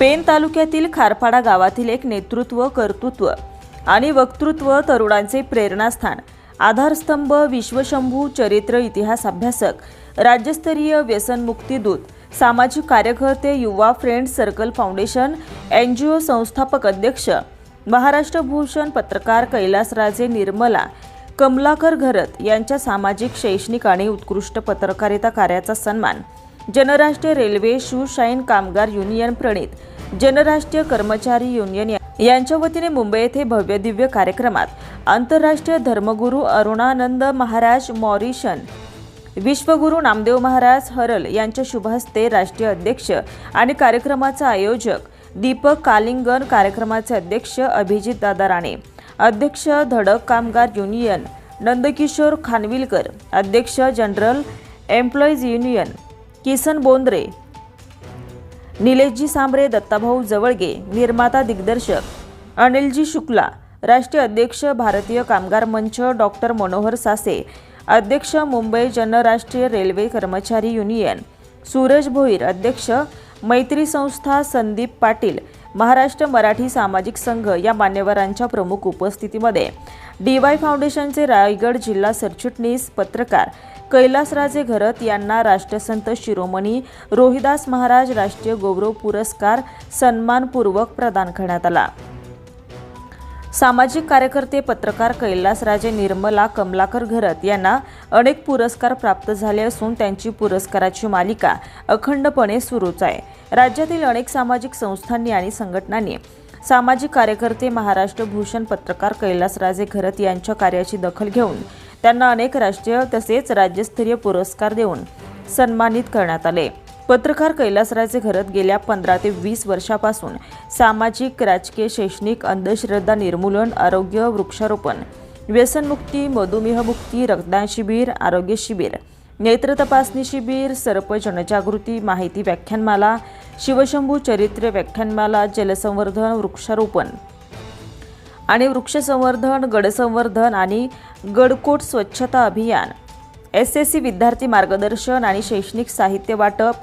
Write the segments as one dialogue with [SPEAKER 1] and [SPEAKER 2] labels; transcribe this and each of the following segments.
[SPEAKER 1] Pen तालुक्यातील खारपाडा गावातील एक नेतृत्व कर्तृत्व आणि वक्तृत्व तरुणांचे प्रेरणास्थान आधारस्तंभ विश्वशंभू चरित्र इतिहास अभ्यासक राज्यस्तरीय व्यसनमुक्ती दूत सामाजिक कार्यकर्ते युवा friends circle foundation N G O संस्थापक अध्यक्ष महाराष्ट्र भूषण पत्रकार कैलासराजे निर्मला कमलाकर घरत यांच्या सामाजिक शैक्षणिक आणि उत्कृष्ट पत्रकारिता कार्याचा सन्मान जनराष्ट्रीय रेल्वे शिवशाहीन कामगार युनियन प्रणित जनराष्ट्रीय कर्मचारी युनियन यांच्या वतीने मुंबई येथे भव्य दिव्य कार्यक्रमात आंतरराष्ट्रीय धर्मगुरू अरुणानंद महाराज मॉरिशन विश्वगुरू नामदेव महाराज हरल यांच्या शुभहस्ते राष्ट्रीय अध्यक्ष आणि कार्यक्रमाचा आयोजक दीपक कालिंगन कार्यक्रमाचे अध्यक्ष अभिजित दादा राणे अध्यक्ष धडक कामगार युनियन नंदकिशोर खानविलकर अध्यक्ष general employees union Kisan Bondre Nileshji Sambare दत्ताभाऊ जवळगे निर्माता दिग्दर्शक अनिलजी शुक्ला राष्ट्रीय अध्यक्ष भारतीय कामगार मंच डॉक्टर मनोहर सासे अध्यक्ष मुंबई जनराष्ट्रीय रेल्वे कर्मचारी युनियन सूरज भोईर अध्यक्ष मैत्री संस्था संदीप पाटील महाराष्ट्र मराठी सामाजिक संघ या मान्यवरांच्या प्रमुख उपस्थितीमध्ये डी वाय फाउंडेशनचे रायगड जिल्हा सरचिटणीस पत्रकार कैलासराजे घरत यांना राष्ट्रसंत शिरोमणी रोहिदास महाराज राष्ट्रीय गौरव पुरस्कार सन्मानपूर्वक प्रदान करण्यात आला. सामाजिक कार्यकर्ते पत्रकार कैलासराजे निर्मला कमलाकर घरत यांना अनेक पुरस्कार प्राप्त झाले असून त्यांची पुरस्काराची मालिका अखंडपणे सुरूच आहे. राज्यातील अनेक सामाजिक संस्थांनी आणि संघटनांनी सामाजिक कार्यकर्ते महाराष्ट्र भूषण पत्रकार कैलासराजे घरत यांच्या कार्याची दखल घेऊन त्यांना अनेक राष्ट्रीय तसेच राज्यस्तरीय पुरस्कार देऊन सन्मानित करण्यात आले. पत्रकार कैलासराजे घरत गेल्या पंधरा ते वीस वर्षापासून सामाजिक राजकीय शैक्षणिक अंधश्रद्धा निर्मूलन आरोग्य वृक्षारोपण व्यसनमुक्ती मधुमेहमुक्ती रक्तदान शिबिर आरोग्य शिबिर नेत्र तपासणी शिबिर सर्प जनजागृती माहिती व्याख्यानमाला शिवशंभू चरित्र व्याख्यानमाला जलसंवर्धन वृक्षारोपण आणि वृक्षसंवर्धन गडसंवर्धन आणि गडकोट स्वच्छता अभियान. एस एस सी विद्यार्थी मार्गदर्शन आणि शैक्षणिक साहित्य वाटप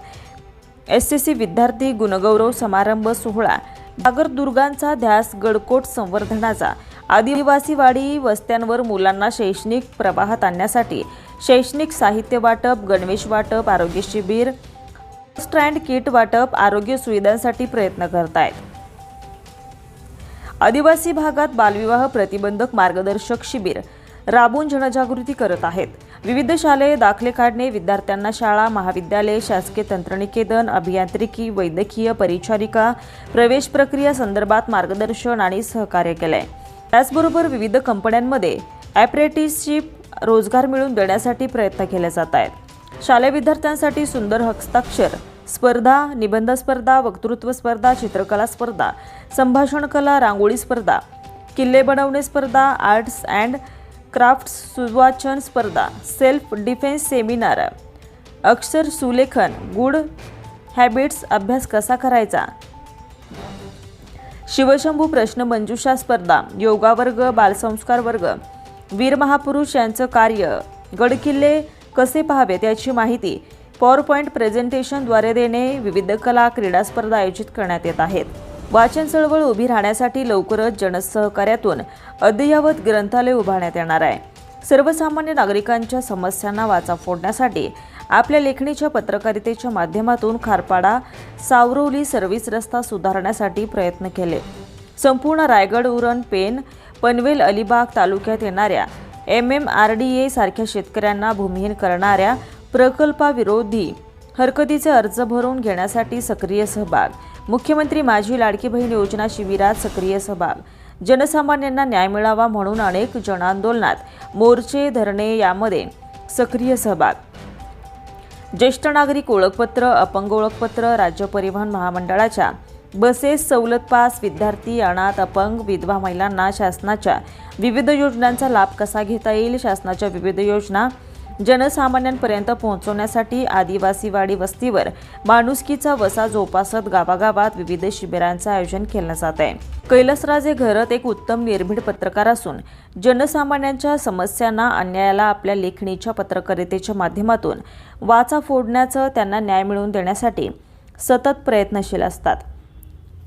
[SPEAKER 1] एस सी सी विद्यार्थी गुणगौरव समारंभ सोहळा जागर दुर्गांचा ध्यास गडकोट संवर्धनाचा आदिवासीवाडी वस्त्यांवर मुलांना शैक्षणिक प्रवाहात आणण्यासाठी शैक्षणिक साहित्य वाटप गणवेश वाटप आरोग्य शिबिर स्टँड किट वाटप आरोग्य सुविधांसाठी प्रयत्न करत आहेत आदिवासी भागात बालविवाह प्रतिबंधक मार्गदर्शक शिबिर राबून जनजागृती करत आहेत. विविध शालेय दाखले काढणे विद्यार्थ्यांना शाळा महाविद्यालय शासकीय तंत्रनिकेतन अभियांत्रिकी वैद्यकीय परिचारिका प्रवेश प्रक्रिया संदर्भात मार्गदर्शन आणि सहकार्य केलंय. त्याचबरोबर विविध कंपन्यांमध्ये ॲप्रेंटिसशिप रोजगार मिळवून देण्यासाठी प्रयत्न केले जात आहेत. शालेय विद्यार्थ्यांसाठी सुंदर हस्ताक्षर स्पर्धा निबंध स्पर्धा वक्तृत्व स्पर्धा चित्रकला स्पर्धा संभाषण कला रांगोळी स्पर्धा किल्ले बनवणे स्पर्धा आर्ट्स अँड क्राफ्ट्स सुवाचन स्पर्धा सेल्फ डिफेन्स सेमिनार. अक्षर सुलेखन गुड हॅबिट्स अभ्यास कसा करायचा? शिवशंभू प्रश्न मंजुषा स्पर्धा योगा वर्ग बालसंस्कार वर्ग. वीर महापुरुष यांचं कार्य गडकिल्ले कसे पाहावेत याची माहिती पॉवर पॉईंट प्रेझेंटेशनद्वारे देणे विविध कला क्रीडा स्पर्धा आयोजित करण्यात येत आहेत. वाचन चळवळ उभी राहण्यासाठी लवकरच जनसहकार्यातून अद्ययावत ग्रंथालय उभारण्यात येणार आहे. सर्वसामान्य नागरिकांच्या समस्यांना वाचा फोडण्यासाठी आपल्या लेखणीच्या पत्रकारितेच्या माध्यमातून खारपाडा सावरवली सर्व्हिस रस्ता सुधारण्यासाठी प्रयत्न केले. संपूर्ण रायगड उरण पेन पनवेल अलिबाग तालुक्यात येणाऱ्या M M R D A सारख्या शेतकऱ्यांना भूमिहीन करणाऱ्या प्रकल्पाविरोधी हरकतीचे अर्ज भरून घेण्यासाठी सक्रिय सहभाग मुख्यमंत्री माझी लाडकी बहीण योजना शिबिरात सक्रिय सहभाग. जनसामान्यांना न्याय मिळावा म्हणून अनेक जनांदोलनात मोर्चे धरणे यामध्ये सक्रिय सहभाग. ज्येष्ठ नागरिक ओळखपत्र अपंग ओळखपत्र राज्य परिवहन महामंडळाच्या बसेस सवलत पास विद्यार्थी अनाथ अपंग विधवा महिलांना शासनाच्या विविध योजनांचा लाभ कसा घेता येईल? शासनाच्या विविध योजना जनसामान्यांपर्यंत पोहोचवण्यासाठी आदिवासीवाडी वस्तीवर माणुसकीचा वसा जोपासत गावागावात विविध शिबिरांचं आयोजन केलं जात आहे. कैलासराजे घरत एक उत्तम निर्भीड पत्रकार असून जनसामान्यांच्या समस्यांना अन्यायाला आपल्या लेखणीच्या पत्रकारितेच्या माध्यमातून वाचा फोडण्याचं त्यांना न्याय मिळवून देण्यासाठी सतत प्रयत्नशील असतात.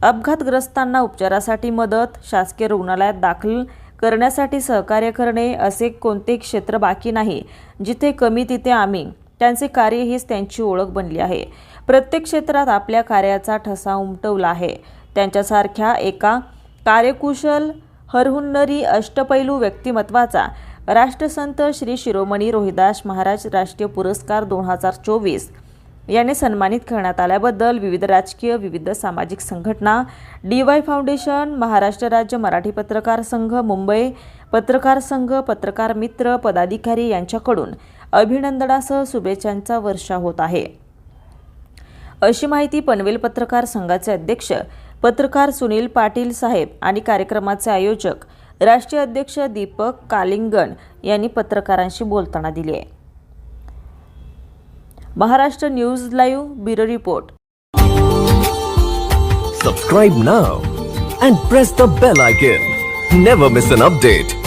[SPEAKER 1] अपघातग्रस्तांना उपचारासाठी मदत शासकीय रुग्णालयात दाखल करण्यासाठी सहकार्य करणे असे कोणते क्षेत्र बाकी नाही जिथे कमी तिथे आम्ही त्यांचे कार्य हीच त्यांची ओळख बनली आहे. प्रत्येक क्षेत्रात आपल्या कार्याचा ठसा उमटवला आहे. त्यांच्यासारख्या एका कार्यकुशल हरहुन्नरी अष्टपैलू व्यक्तिमत्वाचा राष्ट्रसंत श्री शिरोमणी रोहिदास महाराज राष्ट्रीय पुरस्कार दोन हजार चोवीस याने सन्मानित करण्यात आल्याबद्दल विविध राजकीय विविध सामाजिक संघटना डी वाय फाउंडेशन महाराष्ट्र राज्य मराठी पत्रकार संघ मुंबई पत्रकार संघ पत्रकार मित्र पदाधिकारी यांच्याकडून अभिनंदनासह शुभेच्छांचा वर्षा होत आहे. अशी माहिती पनवेल पत्रकार संघाचे अध्यक्ष पत्रकार सुनील पाटील साहेब आणि कार्यक्रमाचे आयोजक राष्ट्रीय अध्यक्ष दीपक कालिंगण यांनी पत्रकारांशी बोलताना दिली. आहे Maharashtra News Live Bureau Report.
[SPEAKER 2] Subscribe now and press the bell icon. Never miss an update.